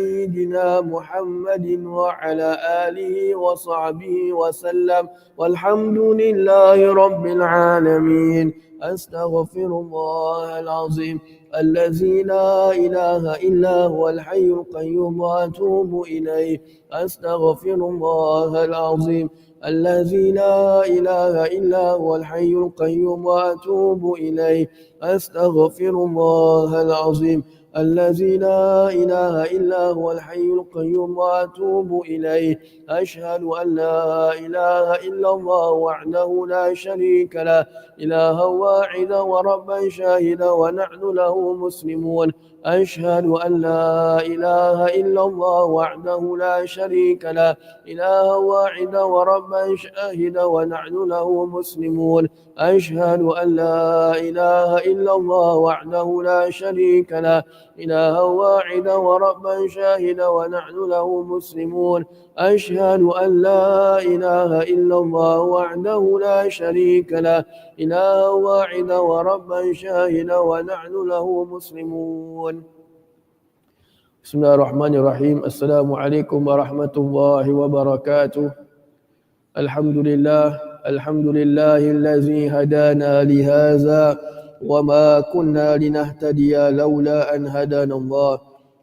سيدنا محمد وعلى آله وصحبه وسلم. والحمد لله رب العالمين. أستغفر الله العظيم. الذي لا إله إلا هو الحي القيوم وأتوب إليه. أستغفر الله العظيم. الذي لا إله إلا هو الحي القيوم وأتوب إليه. أستغفر الله العظيم. الذي لا إله إلا هو الحي القيوم وأتوب إليه. أشهد أن لا إله إلا الله وحده لا شريك له. إلها واحدا وربا شاهدا ونحن له مسلمون. أشهد أن لا إله إلا الله وحده لا شريك له. إلها واحدا وربا شاهدا ونحن له مسلمون. أشهد أن لا إله إلا الله وحده لا شريك له إلها واحدا وربا شاهدا ونحن له مسلمون. أشهد أن لا إله إلا الله وحده لا شريك له إلها واحدا وربا شاهدا ونحن له مسلمون. بسم الله الرحمن الرحيم. السلام عليكم ورحمة الله وبركاته. الحمد لله الحمد لله الذي هدانا لهذا وما كنا لنهتدي لولا أن هدانا الله.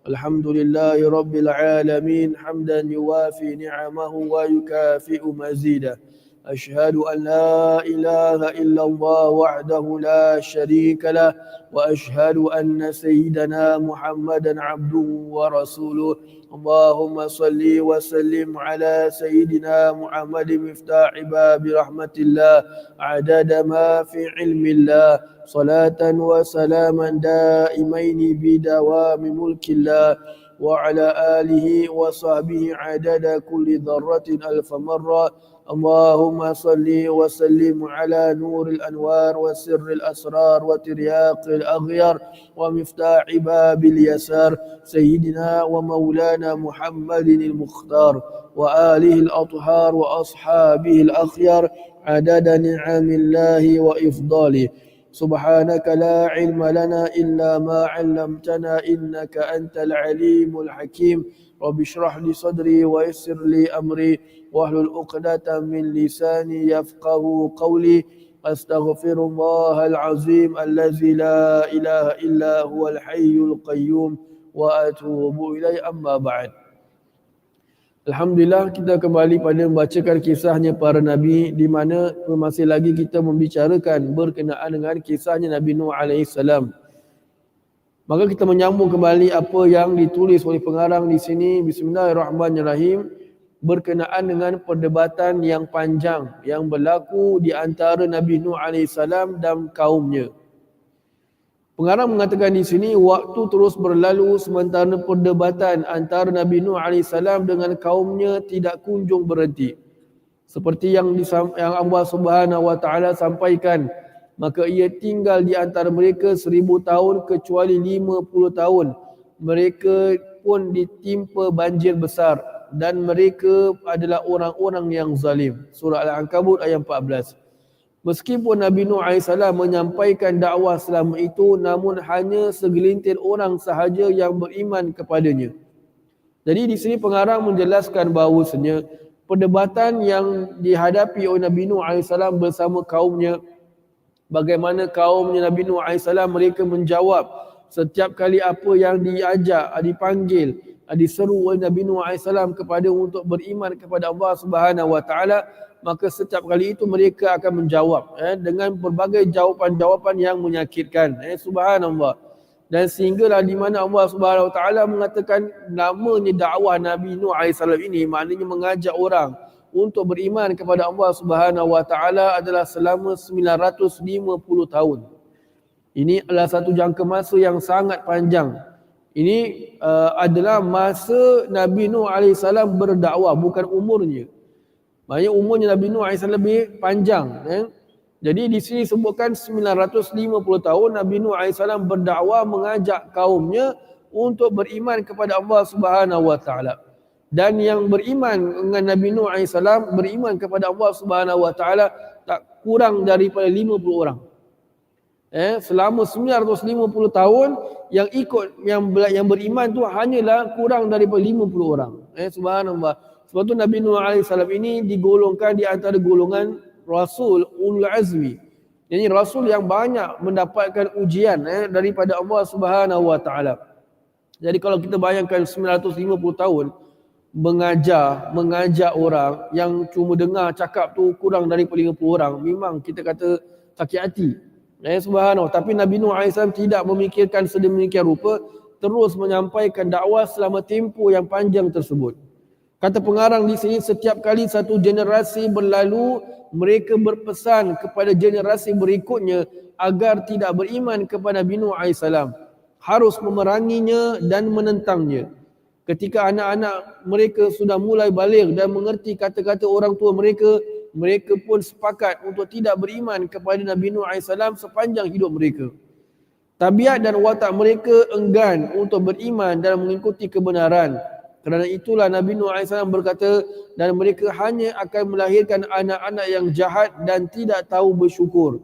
الحمد لله رب العالمين حمدا يوافي نعمه ويكافئ مزيده. أشهد أن لا إله إلا الله وحده لا شريك له وأشهد أن سيدنا محمدا عبده ورسوله اللهم صل وسلم على سيدنا محمد مفتاح باب رحمة الله عدد ما في علم الله صلاة وسلاما دائمين بدوام ملك الله وعلى آله وصحبه عدد كل ذرة ألف مرة اللهم صل وسلم على نور الأنوار وسر الأسرار وترياق الأغيار ومفتاح باب اليسار سيدنا ومولانا محمد المختار وآله الأطهار وأصحابه الأخيار عدد نعم الله وإفضاله. سبحانك لا علم لنا إلا ما علمتنا إنك أنت العليم الحكيم. رب اشرح لي صدري ويسر لي امري واحلل عقدة من لساني يفقه قولي استغفر الله العظيم الذي لا اله الا هو الحي القيوم atubu اليه amma بعد Alhamdulillah kita kembali pada membacakan kisahnya para nabi di mana masih lagi kita membicarakan berkenaan dengan kisahnya Nabi Nuh alaihi salam. Maka kita menyambung kembali apa yang ditulis oleh pengarang di sini Bismillahirrahmanirrahim berkenaan dengan perdebatan yang panjang yang berlaku di antara Nabi Nuh salam dan kaumnya. Pengarang mengatakan di sini waktu terus berlalu sementara perdebatan antara Nabi Nuh AS dengan kaumnya tidak kunjung berhenti. Seperti yang yang Allah Subhanahu Wa Taala sampaikan, maka ia tinggal di antara mereka seribu tahun kecuali lima puluh tahun. Mereka pun ditimpa banjir besar dan mereka adalah orang-orang yang zalim. Surah Al-Ankabut ayat 14. Meskipun Nabi Nuh AS menyampaikan dakwah selama itu namun hanya segelintir orang sahaja yang beriman kepadanya. Jadi di sini pengarang menjelaskan bahawasanya perdebatan yang dihadapi oleh Nabi Nuh AS bersama kaumnya bagaimana kaumnya Nabi Nuh AS mereka menjawab setiap kali apa yang diajak, dipanggil, diseru oleh Nabi Nuh AS kepada untuk beriman kepada Allah Subhanahu Wa Taala maka setiap kali itu mereka akan menjawab eh, dengan berbagai jawapan-jawapan yang menyakitkan eh, subhanallah. Dan sehinggalah di mana Allah Subhanahu taala mengatakan namanya dakwah Nabi Nuh AS ini maknanya mengajak orang untuk beriman kepada Allah Subhanahu wa taala adalah selama 950 tahun. Ini adalah satu jangka masa yang sangat panjang. Ini uh, adalah masa Nabi Nuh AS berdakwah bukan umurnya. Maknanya umurnya Nabi Nuh AS lebih panjang. Eh? Jadi di sini sebutkan 950 tahun Nabi Nuh AS berdakwah mengajak kaumnya untuk beriman kepada Allah Subhanahu Wa Taala. Dan yang beriman dengan Nabi Nuh AS beriman kepada Allah Subhanahu Wa Taala tak kurang daripada 50 orang. Eh, selama 950 tahun yang ikut yang yang beriman tu hanyalah kurang daripada 50 orang. Eh, subhanallah. Sebab tu Nabi Nuh AS ini digolongkan di antara golongan Rasul Ulul Azmi. Jadi Rasul yang banyak mendapatkan ujian eh, daripada Allah Subhanahu Wa Taala. Jadi kalau kita bayangkan 950 tahun mengajar, mengajak orang yang cuma dengar cakap tu kurang daripada 50 orang, memang kita kata sakit hati. Eh, subhanallah. Tapi Nabi Nuh AS tidak memikirkan sedemikian rupa, terus menyampaikan dakwah selama tempoh yang panjang tersebut. Kata pengarang di sini setiap kali satu generasi berlalu mereka berpesan kepada generasi berikutnya agar tidak beriman kepada Nabi Nuh AS harus memeranginya dan menentangnya. Ketika anak-anak mereka sudah mulai balik dan mengerti kata-kata orang tua mereka, mereka pun sepakat untuk tidak beriman kepada Nabi Nuh AS sepanjang hidup mereka. Tabiat dan watak mereka enggan untuk beriman dan mengikuti kebenaran kerana itulah Nabi Nuh AS berkata dan mereka hanya akan melahirkan anak-anak yang jahat dan tidak tahu bersyukur.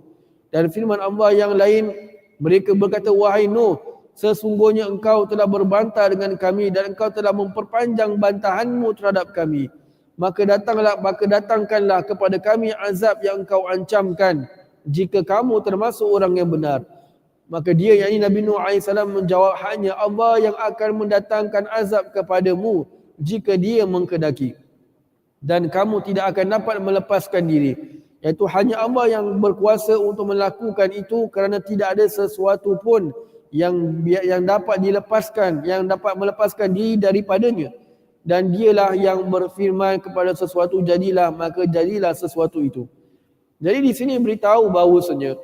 Dan firman Allah yang lain mereka berkata wahai Nuh sesungguhnya engkau telah berbantah dengan kami dan engkau telah memperpanjang bantahanmu terhadap kami. Maka datanglah maka datangkanlah kepada kami azab yang engkau ancamkan jika kamu termasuk orang yang benar. Maka dia yang Nabi Nuh AS menjawab hanya Allah yang akan mendatangkan azab kepadamu jika dia mengkedaki. Dan kamu tidak akan dapat melepaskan diri. Iaitu hanya Allah yang berkuasa untuk melakukan itu kerana tidak ada sesuatu pun yang yang dapat dilepaskan, yang dapat melepaskan diri daripadanya. Dan dialah yang berfirman kepada sesuatu jadilah, maka jadilah sesuatu itu. Jadi di sini beritahu bahawasanya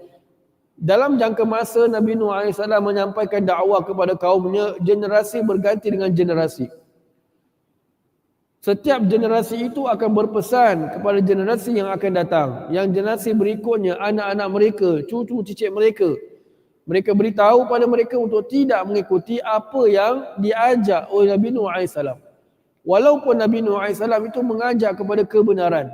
dalam jangka masa Nabi Nuh AS menyampaikan dakwah kepada kaumnya, generasi berganti dengan generasi. Setiap generasi itu akan berpesan kepada generasi yang akan datang. Yang generasi berikutnya, anak-anak mereka, cucu cicit mereka. Mereka beritahu pada mereka untuk tidak mengikuti apa yang diajak oleh Nabi Nuh AS. Walaupun Nabi Nuh AS itu mengajak kepada kebenaran.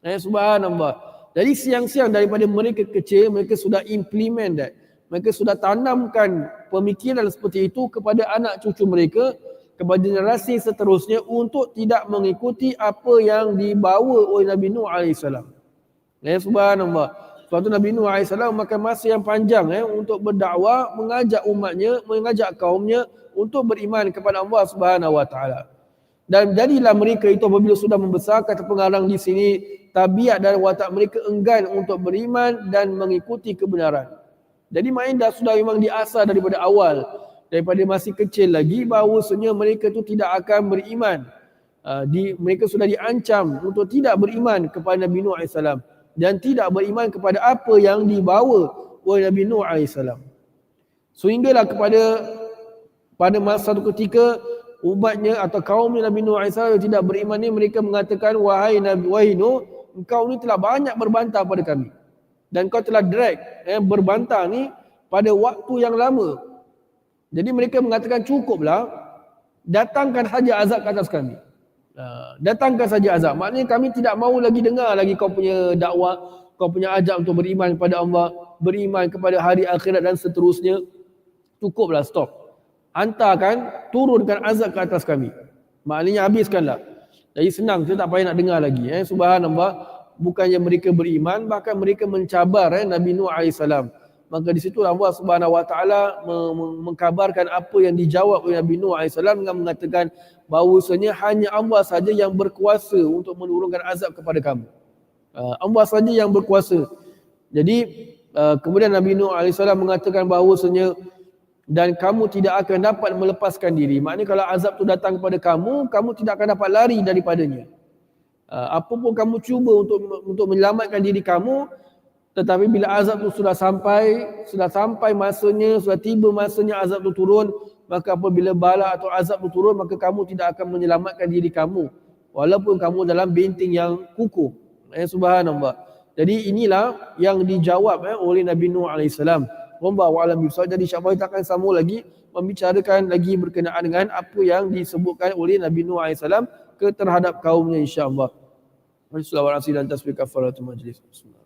Eh, subhanallah. Jadi siang-siang daripada mereka kecil, mereka sudah implement that. Mereka sudah tanamkan pemikiran seperti itu kepada anak cucu mereka, kepada generasi seterusnya untuk tidak mengikuti apa yang dibawa oleh Nabi Nuh AS. Ya, subhanallah. Sebab itu Nabi Nuh AS makan masa yang panjang eh, untuk berdakwah, mengajak umatnya, mengajak kaumnya untuk beriman kepada Allah Subhanahu Wa Taala. Dan jadilah mereka itu apabila sudah membesar, kata pengarang di sini, tabiat dan watak mereka enggan untuk beriman dan mengikuti kebenaran. Jadi main dah sudah memang diasah daripada awal daripada masih kecil lagi bahawasanya mereka tu tidak akan beriman. Uh, di, mereka sudah diancam untuk tidak beriman kepada Nabi Nuh AS dan tidak beriman kepada apa yang dibawa oleh Nabi Nuh AS. Sehinggalah kepada pada masa satu ketika umatnya atau kaum Nabi Nuh AS tidak beriman ni mereka mengatakan wahai Nabi wahai Nuh engkau ni telah banyak berbantah pada kami. Dan kau telah drag eh, berbantah ni pada waktu yang lama. Jadi mereka mengatakan cukuplah datangkan saja azab ke atas kami. Uh, datangkan saja azab. Maknanya kami tidak mahu lagi dengar lagi kau punya dakwah, kau punya ajak untuk beriman kepada Allah, beriman kepada hari akhirat dan seterusnya. Cukuplah stop. Hantarkan, turunkan azab ke atas kami. Maknanya habiskanlah. Jadi senang kita tak payah nak dengar lagi eh subhanallah bukannya mereka beriman bahkan mereka mencabar eh Nabi Nuh AS maka di situ Allah Subhanahu Wa Taala mengkabarkan apa yang dijawab oleh Nabi Nuh AS dengan mengatakan bahawasanya hanya Allah saja yang berkuasa untuk menurunkan azab kepada kamu. Uh, Allah saja yang berkuasa. Jadi uh, kemudian Nabi Nuh AS mengatakan bahawasanya dan kamu tidak akan dapat melepaskan diri. Maknanya kalau azab tu datang kepada kamu, kamu tidak akan dapat lari daripadanya. Uh, apa pun kamu cuba untuk untuk menyelamatkan diri kamu, tetapi bila azab tu sudah sampai, sudah sampai masanya, sudah tiba masanya azab tu turun, maka apabila bala atau azab tu turun, maka kamu tidak akan menyelamatkan diri kamu. Walaupun kamu dalam binting yang kukuh. Eh, subhanallah. Jadi inilah yang dijawab eh, oleh Nabi Nuh alaihissalam. Wallahu a'lam bishawab. Jadi insya-Allah kita akan sambung lagi membicarakan lagi berkenaan dengan apa yang disebutkan oleh Nabi Nuh AS ke terhadap kaumnya insya-Allah. Wassalamualaikum warahmatullahi wabarakatuh. Majlis. Bismillah.